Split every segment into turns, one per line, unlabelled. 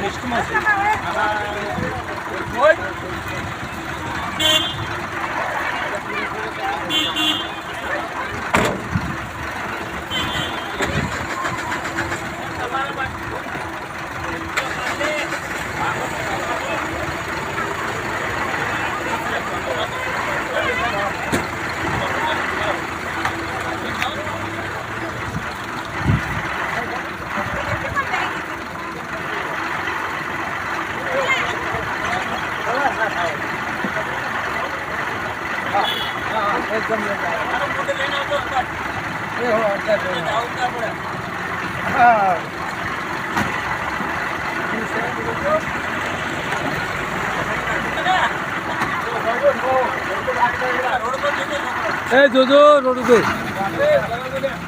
લાસ્ટમાં છે એકદમ એ હો અંદર હા. એ જોજો રોડ ઉપર.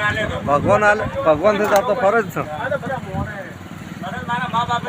આલે તો.
ભગવાન આલે ભગવાનથી તો ફરજ છે
મારા મા બાપે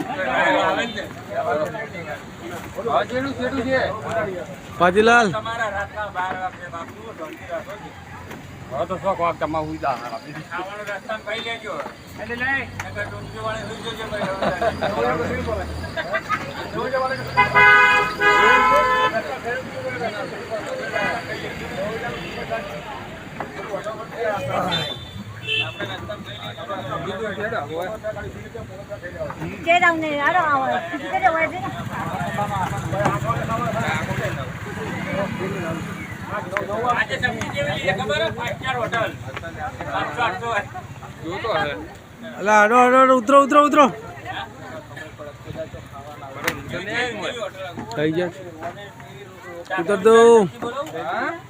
પાટીલાલ
તમારા રાતના બાર વાગે બાપુ શાંતિ રાખો ખાવાનો રસ્તામાં ખાઈ લેજો. એટલે ભાઈ
જે તમને આરો આવે ટિકિટ હોય છે ને
આજે સબ્જી જેવી છે ખબર હે? Five star hotel. સાતસો આઠસો હોય.
અલા અડો અડો અડો ઉતરો ઉતરો ઉતરો
જેવી હોટલ.
થઈ ગયા ઉતર દો
એ મમ્મી